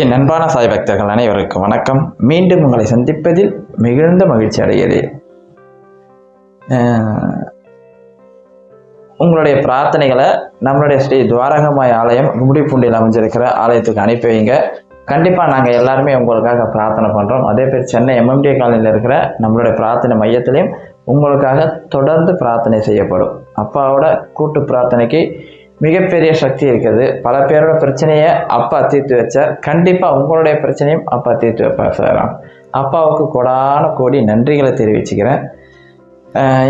என் அன்பான சாய் பக்தர்கள் அனைவருக்கும் வணக்கம். மீண்டும் உங்களை சந்திப்பதில் மிகுந்த மகிழ்ச்சி அடைகிறேன். உங்களுடைய பிரார்த்தனைகளை நம்மளுடைய ஸ்ரீ துவாரகமாய் ஆலயம் கும்மிடிப்பூண்டியில் அமைஞ்சிருக்கிற ஆலயத்துக்கு அனுப்பி வைங்க. கண்டிப்பாக நாங்கள் எல்லாருமே உங்களுக்காக பிரார்த்தனை பண்ணுறோம் அதே பேர் சென்னை எம்எம்டிஏ காலனியில் இருக்கிற நம்மளுடைய பிரார்த்தனை மையத்திலையும் உங்களுக்காக தொடர்ந்து பிரார்த்தனை செய்யப்படும். அப்பாவோட கூட்டு பிரார்த்தனைக்கு மிகப்பெரிய சக்தி இருக்குது. பல பேரோட பிரச்சனையை அப்பா தீர்த்து வச்சார். கண்டிப்பாக உங்களுடைய பிரச்சனையும் அப்பா தீர்த்து வைப்பார் சார் அப்பாவுக்கு கொடான கோடி நன்றிகளை தெரிவிச்சுக்கிறேன்.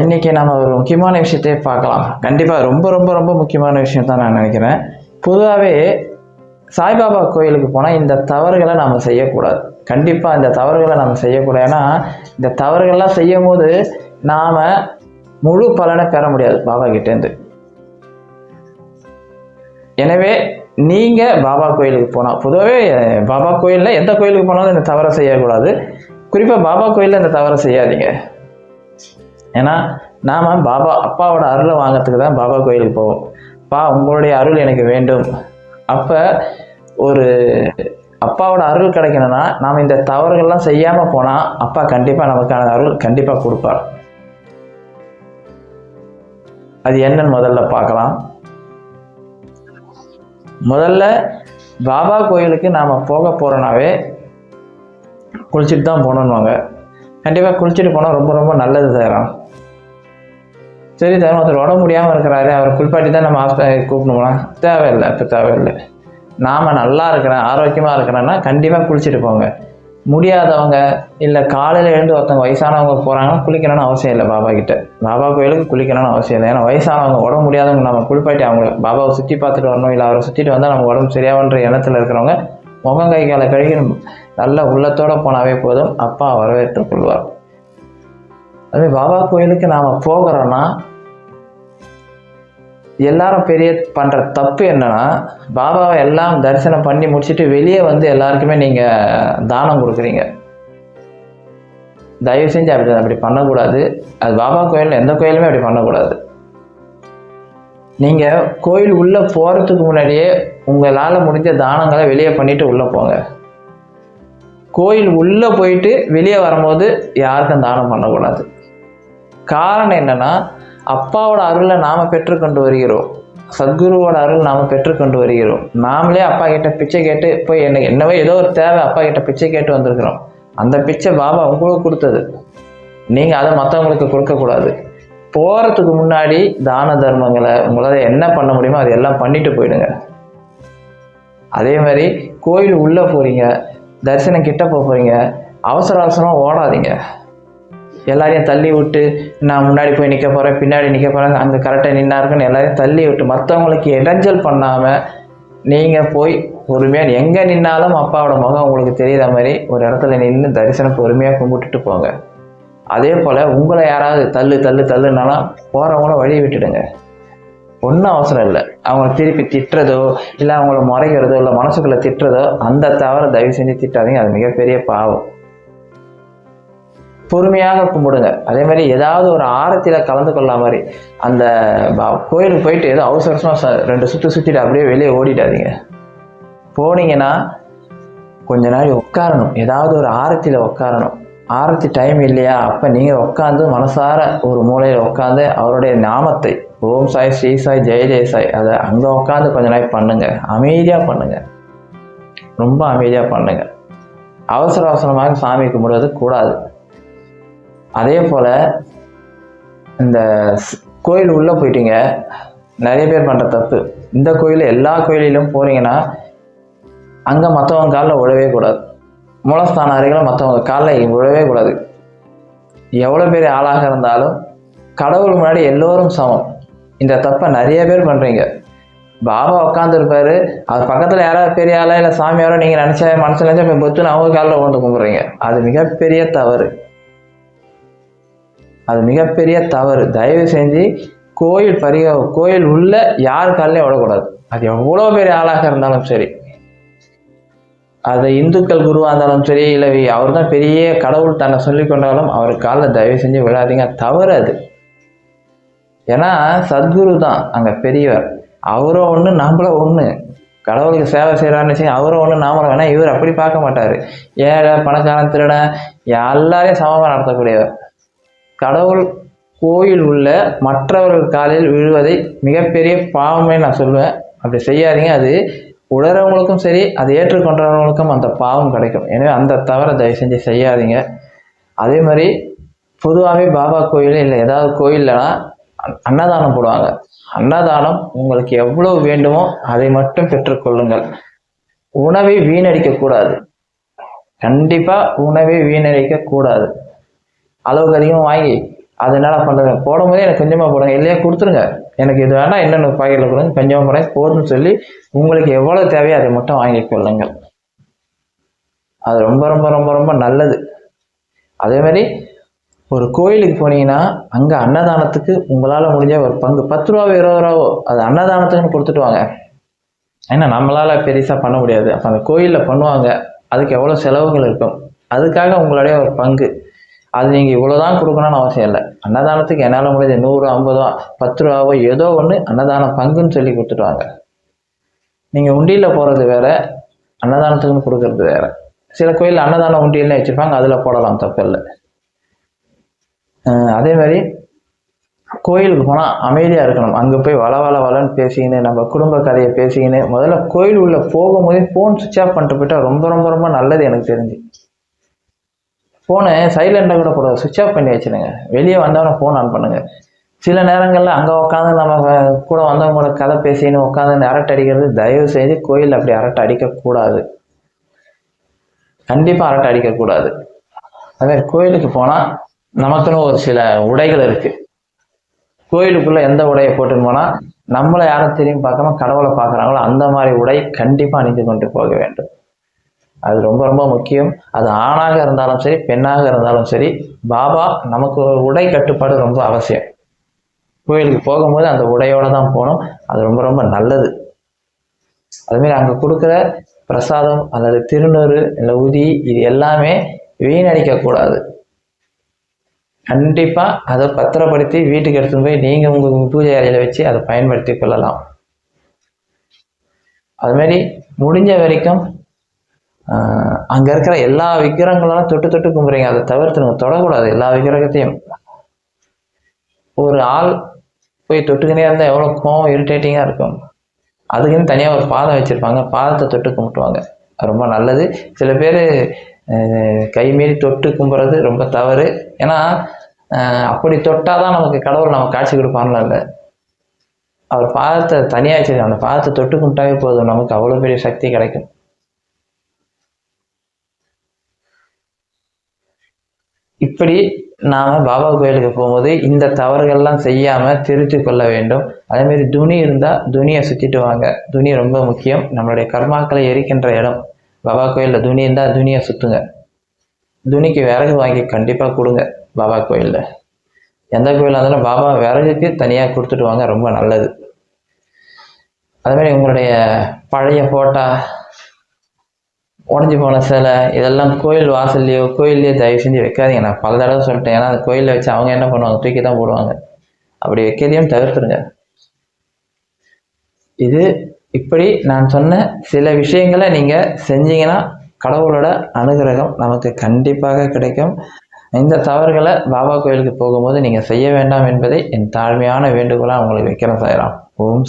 இன்றைக்கி நம்ம ஒரு முக்கியமான விஷயத்தை பார்க்கலாம். கண்டிப்பாக ரொம்ப ரொம்ப ரொம்ப முக்கியமான விஷயம் தான் நான் நினைக்கிறேன். பொதுவாகவே சாய்பாபா கோயிலுக்கு போனால் இந்த தவறுகளை நாம் செய்யக்கூடாது. கண்டிப்பாக இந்த தவறுகளை நம்ம செய்யக்கூடாது. ஏன்னா இந்த தவறுகள்லாம் செய்யும் போது நாம் முழு பலனை பெற முடியாது பாபா கிட்டேருந்து எனவே நீங்கள் பாபா கோயிலுக்கு போனால் பொதுவாகவே பாபா கோயிலில் எந்த கோயிலுக்கு போனாலும் இந்த தவறை செய்யக்கூடாது. குறிப்பாக பாபா கோயிலில் இந்த தவறை செய்யாதீங்க. ஏன்னா நாம் பாபா அப்பாவோட அருளை வாங்கிறதுக்கு தான் பாபா கோயிலுக்கு போவோம். பா உங்களுடைய அருள் எனக்கு வேண்டும். அப்போ ஒரு அப்பாவோட அருள் கிடைக்கணும்னா நாம் இந்த தவறுகள்லாம் செய்யாமல் போனால் அப்பா கண்டிப்பாக நமக்கான அருள் கண்டிப்பாக கொடுப்பார். அது என்னன்னு முதல்ல பார்க்கலாம். முதல்ல பாபா கோயிலுக்கு நாம் போக போகிறோனாவே குளிச்சுட்டு தான் போகணுன்னுவாங்க கண்டிப்பாக குளிச்சுட்டு போனால் ரொம்ப ரொம்ப நல்லது தரோம் சரி தரும் ஒருத்தர் உடம்பு முடியாமல் இருக்கிறாரு அவர் குளிப்பாட்டி தான் நம்ம ஹாஸ்பிட்டல் கூப்பிட்டு போகலாம் தேவையில்லை இப்போ தேவையில்லை. நாம் நல்லா இருக்கிறேன் ஆரோக்கியமாக இருக்கிறேன்னா கண்டிப்பாக குளிச்சுட்டு போங்க. முடியாதவங்க இல்லை காலையில் எழுந்து ஒருத்தவங்க வயசானவங்க போகிறாங்கன்னா குளிக்கணும்னு அவசியம் இல்லை பாபா கிட்ட. பாபா கோயிலுக்கு குளிக்கணும்னு அவசியம் இல்லை. ஏன்னா வயசானவங்க உடம்பு முடியாதவங்க நம்ம குளிப்பாட்டி அவங்கள. பாபாவை சுற்றி பார்த்துட்டு வரணும். இல்லை அவரை சுற்றிட்டு வந்தால் நம்ம உடம்பு சரியாகன்ற எண்ணத்தில் இருக்கிறவங்க முகம் கை காலை கழுகி நல்ல உள்ளத்தோடு போனாவே போதும். அப்பா வரவேற்றுக் கொள்வார். அதே பாபா கோயிலுக்கு நாம் போகிறோன்னா எல்லாரும் பெரிய பண்ணுற தப்பு என்னன்னா பாபாவை எல்லாம் தரிசனம் பண்ணி முடிச்சுட்டு வெளியே வந்து எல்லாருக்குமே நீங்கள் தானம் கொடுக்குறீங்க. தயவு செஞ்சு அப்படி அப்படி பண்ணக்கூடாது. அது பாபா கோயில் எந்த கோயிலுமே அப்படி பண்ணக்கூடாது. நீங்கள் கோயில் உள்ளே போகிறதுக்கு முன்னாடியே உங்களால் முடிஞ்ச தானங்களை வெளியே பண்ணிட்டு உள்ளே போங்க. கோயில் உள்ளே போயிட்டு வெளியே வரும்போது யாருக்கும் தானம் பண்ணக்கூடாது. காரணம் என்னன்னா அப்பாவோட அருளை நாம் பெற்றுக்கொண்டு வருகிறோம். சத்குருவோட அருள் நாம் பெற்றுக்கொண்டு வருகிறோம். நாமளே அப்பா கிட்ட பிச்சை கேட்டு போய் எனக்கு என்னவோ ஏதோ ஒரு தேவை அப்பா கிட்ட பிச்சை கேட்டு வந்திருக்கிறோம். அந்த பிச்சை பாபா உங்களுக்கு கொடுத்தது. நீங்கள் அதை மற்றவங்களுக்கு கொடுக்கக்கூடாது. போகிறதுக்கு முன்னாடி தான தர்மங்களை உங்களால் என்ன பண்ண முடியுமோ அதை எல்லாம் பண்ணிட்டு போயிடுங்க. அதே மாதிரி கோயில் உள்ளே போகிறீங்க தரிசனம் கிட்ட போக போகிறீங்க அவசர அவசரமாக ஓடாதீங்க. எல்லாரையும் தள்ளி விட்டு நான் முன்னாடி போய் நிற்க போகிறேன் பின்னாடி நிற்க போகிறேன் அங்கே கரெக்டாக நின்னா இருக்குன்னு எல்லாரையும் தள்ளி விட்டு மற்றவங்களுக்கு இடைஞ்சல் பண்ணாமல் நீங்கள் போய் பொறுமையாக எங்கே நின்னாலும் அப்பாவோட முகம் உங்களுக்கு தெரியுற மாதிரி ஒரு இடத்துல நின்று தரிசனம் பொறுமையாக கும்பிட்டுட்டு போங்க. அதே போல் உங்களை யாராவது தள்ளு தள்ளு தள்ளுனாலும் போகிறவங்கள வழி விட்டுடுங்க. ஒன்றும் அவசரம் இல்லை. அவங்கள திருப்பி திட்டுறதோ இல்லை அவங்கள முறைக்கிறதோ இல்லை மனசுக்குள்ளே திட்டுறதோ அந்த தவிர தயவு செஞ்சு திட்டாதீங்க. அது மிகப்பெரிய பாவம். பொறுமையாக கும்பிடுங்க. அதே மாதிரி ஏதாவது ஒரு ஆரத்தில் கலந்து கொள்ள மாதிரி அந்த கோயிலுக்கு போயிட்டு ஏதோ அவசரமாக ரெண்டு சுற்று சுற்றிட்டு அப்படியே வெளியே ஓடிடாதீங்க. போனீங்கன்னா கொஞ்ச நாள் உட்காரணும். ஏதாவது ஒரு ஆரத்தில் உட்காரணும். ஆரத்தி டைம் இல்லையா? அப்போ நீங்கள் உட்காந்து மனசார ஒரு மூலையில் உட்காந்து அவருடைய நாமத்தை ஓம் சாய் ஸ்ரீ சாய் ஜெய ஜெய சாய் அதை அங்கே உட்காந்து கொஞ்ச நாள் பண்ணுங்கள் அமைதியாக பண்ணுங்கள் ரொம்ப அமைதியாக பண்ணுங்கள் அவசர அவசரமாக சாமி கும்பிடுவது கூடாது. அதே போல் இந்த கோயில் உள்ளே போயிட்டீங்க. நிறைய பேர் பண்ணுற தப்பு. இந்த கோயில் எல்லா கோயிலிலும் போகிறீங்கன்னா அங்கே மற்றவங்க காலில் விழவே கூடாது. மூலஸ்தான அறைகளை மற்றவங்க காலில் விழவே கூடாது. எவ்வளோ பெரிய ஆளாக இருந்தாலும் கடவுள் முன்னாடி எல்லோரும் சமம். இந்த தப்பை நிறைய பேர் பண்ணுறீங்க பாபா உட்காந்துருப்பாரு அது பக்கத்தில் யாராவது பெரிய ஆளா இல்லை சாமியாரோ நீங்கள் நினச்சா மனசில் நினச்சா இப்போ பொத்துன்னு அவங்க காலில் வந்து கும்பிட்றீங்க. அது மிகப்பெரிய தவறு. அது மிகப்பெரிய தவறு. தயவு செஞ்சு கோயில் பரிக கோயில் உள்ள யார் காலையும் விடக்கூடாது அது எவ்வளோ பெரிய ஆளாக இருந்தாலும் சரி. அது இந்துக்கள் குருவாக இருந்தாலும் சரி இல்லை அவர் தான் பெரிய கடவுள் தன்னை சொல்லி கொண்டாலும் அவர் காலில் தயவு செஞ்சு விழாதீங்க. தவறு அது. ஏன்னா சத்குரு தான் அங்கே பெரியவர். அவரோ ஒன்று நம்மள ஒன்று கடவுளுக்கு சேவை செய்கிறான்னு வச்சு அவரும் ஒன்று நாமளும் வேணா இவர் அப்படி பார்க்க மாட்டார். ஏழை பணக்காரன் திருடன் எல்லாரையும் சமமாக நடத்தக்கூடியவர். கடவுள் கோயில் உள்ள மற்றவர்கள் காலில் விழுவதை மிகப்பெரிய பாவமே நான் சொல்லுவேன். அப்படி செய்யாதீங்க. அது உணர்றவங்களுக்கும் சரி அதை ஏற்றுக்கொண்டவங்களுக்கும் அந்த பாவம் கிடைக்கும். எனவே அந்த தவறை தயவு செஞ்சு செய்யாதீங்க. அதே மாதிரி பொதுவாகவே பாபா கோயில் இல்லை ஏதாவது கோயில்லனா அன்னதானம் போடுவாங்க. அன்னதானம் உங்களுக்கு எவ்வளவு வேண்டுமோ அதை மட்டும் பெற்றுக்கொள்ளுங்கள் உணவை வீணடிக்க கூடாது. கண்டிப்பாக உணவை வீணடிக்க கூடாது. அளவுக்கு அதிகமாக வாங்கி அது என்னடா பண்ணுறது போடும்போதே எனக்கு கொஞ்சமாக போடுங்க. இல்லையா கொடுத்துருங்க. எனக்கு இது வேணால் என்னென்ன பாக்கெட்டில் கொடுங்க கொஞ்சமாக போடுறேன் போதும்னு சொல்லி உங்களுக்கு எவ்வளோ தேவையோ அதை மட்டும் வாங்கி கொள்ளுங்கள். அது ரொம்ப ரொம்ப ரொம்ப ரொம்ப நல்லது. அதே மாதிரி ஒரு கோயிலுக்கு போனீங்கன்னா அங்கே அன்னதானத்துக்கு உங்களால் முடிஞ்ச ஒரு பங்கு பத்து ரூபாவோ இருபது ரூபாவோ அது அன்னதானத்துக்குன்னு கொடுத்துட்டு வாங்க. ஏன்னா நம்மளால் பெருசாக பண்ண முடியாது. அப்போ அந்த கோயிலில் பண்ணுவாங்க. அதுக்கு எவ்வளோ செலவுகள் இருக்கும். அதுக்காக உங்களுடைய ஒரு பங்கு. அது நீங்கள் இவ்வளோ தான் கொடுக்கணும்னு அவசியம் இல்லை. அன்னதானத்துக்கு என்னால் முடிஞ்ச நூறு ஐம்பது ரூபா பத்து ரூபாவோ ஏதோ ஒன்று அன்னதான பங்குன்னு சொல்லி கொடுத்துருவாங்க நீங்கள் உண்டியில் போகிறது வேற அன்னதானத்துக்குன்னு கொடுக்கறது வேற. சில கோயில் அன்னதானம் உண்டியல்னு வச்சுருப்பாங்க அதில் போடலாம் தப்பு இல்லை. அதே மாதிரி கோயிலுக்கு போனால் அமைதியாக இருக்கணும். அங்கே போய் வள வள வளன்னு பேசிக்கின்னு நம்ம குடும்ப கதையை பேசிக்கின்னு முதல்ல கோயில் உள்ள போகும்போதே ஃபோன் சுவிட்ச் ஆஃப் பண்ணிட்டு போயிட்டா ரொம்ப ரொம்ப ரொம்ப நல்லது எனக்கு தெரிஞ்சு. ஃபோனை சைலண்டாக கூட போட சுவிட்ச் ஆஃப் பண்ணி வச்சுருங்க வெளியே வந்தவொடனே ஃபோன் ஆன் பண்ணுங்கள் சில நேரங்களில் அங்கே உட்காந்து நம்ம கூட வந்தவங்க கூட கதை பேசின்னு உட்காந்து அரட்டை அடிக்கிறது தயவு செய்து கோயில் அப்படி அரட்டை அடிக்கக்கூடாது. கண்டிப்பாக அரட்டை அடிக்கக்கூடாது. அதே மாதிரி கோயிலுக்கு போனால் நமக்குன்னு ஒரு சில உடைகள் இருக்கு. கோயிலுக்குள்ள எந்த உடையை போட்டுன்னு போனால் நம்மளை யாரும் தெரியும் பார்க்காம கடவுளை பார்க்குறாங்களோ அந்த மாதிரி உடை கண்டிப்பாக அணிந்து கொண்டு போக வேண்டும். அது ரொம்ப ரொம்ப முக்கியம். அது ஆணாக இருந்தாலும் சரி பெண்ணாக இருந்தாலும் சரி பாபா நமக்கு உடை கட்டுப்பாடு ரொம்ப அவசியம். கோயிலுக்கு போகும்போது அந்த உடையோடு தான் போகணும். அது ரொம்ப ரொம்ப நல்லது. அதுமாரி அங்கே கொடுக்குற பிரசாதம் அல்லது திருநூறு இல்லை உதி இது எல்லாமே வீணடிக்கக்கூடாது கண்டிப்பாக அதை பத்திரப்படுத்தி வீட்டுக்கு எடுத்துன்னு போய் நீங்கள் உங்கள் பூஜை அறையில் வச்சு அதை பயன்படுத்தி கொள்ளலாம். அதுமாரி முடிஞ்ச வரைக்கும் அங்கே இருக்கிற எல்லா விக்கிரகங்களும் தொட்டு தொட்டு கும்புறீங்க. அதை தவிர்த்து நீங்கள் தொடக்கூடாது. எல்லா விக்கிரகத்தையும். ஒரு ஆள் போய் தொட்டுக்கினே இருந்தால் எவ்வளோ கோவம் இரிட்டேட்டிங்காக இருக்கும். அதுக்குன்னு தனியாக ஒரு பாதம் வச்சுருப்பாங்க. பாதத்தை தொட்டு கும்பிட்டுவாங்க. ரொம்ப நல்லது. சில பேர் கை மீறி தொட்டு கும்புறது ரொம்ப தவறு. ஏன்னா அப்படி தொட்டால் தான் நமக்கு கடவுள் நம்ம காட்சி கொடுப்பான்ல இல்லை. அவர் பாதத்தை தனியாக வச்சிருக்காங்க அந்த பாதத்தை தொட்டு கும்பிட்டாவே போதும். நமக்கு அவ்வளோ பெரிய சக்தி கிடைக்கும். இப்படி நாம் பாபா கோயிலுக்கு போகும்போது இந்த தவறுகள்லாம் செய்யாமல் திருத்தி கொள்ள வேண்டும். அதேமாரி துணி இருந்தால் துணியை சுற்றிட்டு வாங்க. துணி ரொம்ப முக்கியம். நம்மளுடைய கர்மாக்களை எரிக்கின்ற இடம். பாபா கோயிலில் துணி இருந்தால் துணியை சுற்றுங்க துணிக்கு விறகு வாங்கி கண்டிப்பாக கொடுங்க பாபா கோயிலில். எந்த கோயிலாக இருந்தாலும் பாபா விறகுக்கு தனியாக கொடுத்துட்டு வாங்க ரொம்ப நல்லது. அதே மாதிரி உங்களுடைய பழைய ஃபோட்டா உடஞ்சி போன சிலை இதெல்லாம் கோயில் வாசல்லையோ கோயில்லையோ தயவு செஞ்சு வைக்காதீங்க. நான் பல தடவை சொல்லிட்டேன். ஏன்னா அந்த கோயிலில் வச்சு அவங்க என்ன பண்ணுவாங்க? தூக்கி தான் போடுவாங்க. அப்படி வைக்கிறதையும் தவிர்த்துருங்க. இது இப்படி நான் சொன்ன சில விஷயங்களை நீங்கள் செஞ்சீங்கன்னா கடவுளோட அனுகிரகம் நமக்கு கண்டிப்பாக கிடைக்கும். இந்த தவறுகளை பாபா கோயிலுக்கு போகும்போது நீங்கள் செய்ய வேண்டாம் என்பதை என் தாழ்மையான வேண்டுகோளாக உங்களுக்கு வைக்கிறேன் சாயலாம் ஓம்